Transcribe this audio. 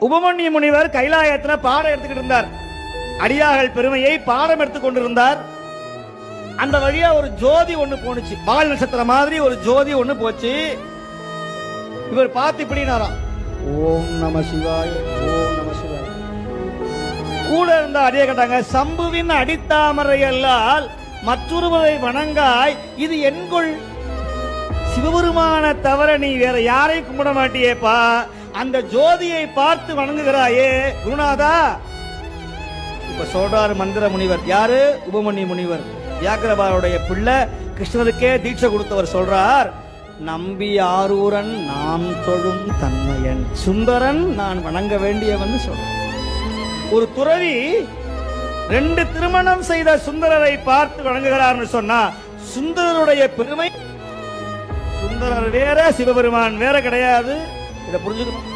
உபமன்யு முனிவர் கைலாயத்துல பாடம் எடுத்துக்கிட்டு இருந்தார். அடியார்கள் பெருமையை பாடம் எடுத்துக் கொண்டிருந்தார். அந்த வழியா ஒரு ஜோதி ஒண்ணு போனுச்சு பால் நட்சத்திரம் மாதிரி ஒரு ஜோதி ஒண்ணு போச்சு. இவர் பார்த்து இப்படினாராம். ஓம் நம சிவாய ஓம் நம சிவாய. கூட இருந்த அடிய கேட்டாங்க. சம்புவின் அடித்தாமரையல்லால் மற்றொருவரை வணங்காய் இது என்கொள் சிவபெருமான தவிர நீ வேற யாரையும் கும்பிட மாட்டியேப்பா. அந்த ஜோதியை பார்த்து வணங்குகிறாயே குருநாதா. இப்ப சொல்றாரு மந்திர முனிவர் யாரு? உபமணி முனிவர். வியாக்கிரபாருடைய பிள்ளை கிருஷ்ணருக்கே தீட்சை கொடுத்தவர் சொல்றார் நம்பி ஆரூரன் நாம் தொழும் தன்மையன். சுந்தரன் நான் வணங்க வேண்டியவன் சொல்றேன் ஒரு துறவி ரெண்டு திருமணம் செய்த சுந்தரரை பார்த்து வணங்குகிறார்னு சொன்னா சுந்தரருடைய பெருமை சுந்தரர் வேற சிவபெருமான் வேற கிடையாது. இதை புரிஞ்சுக்கணும்.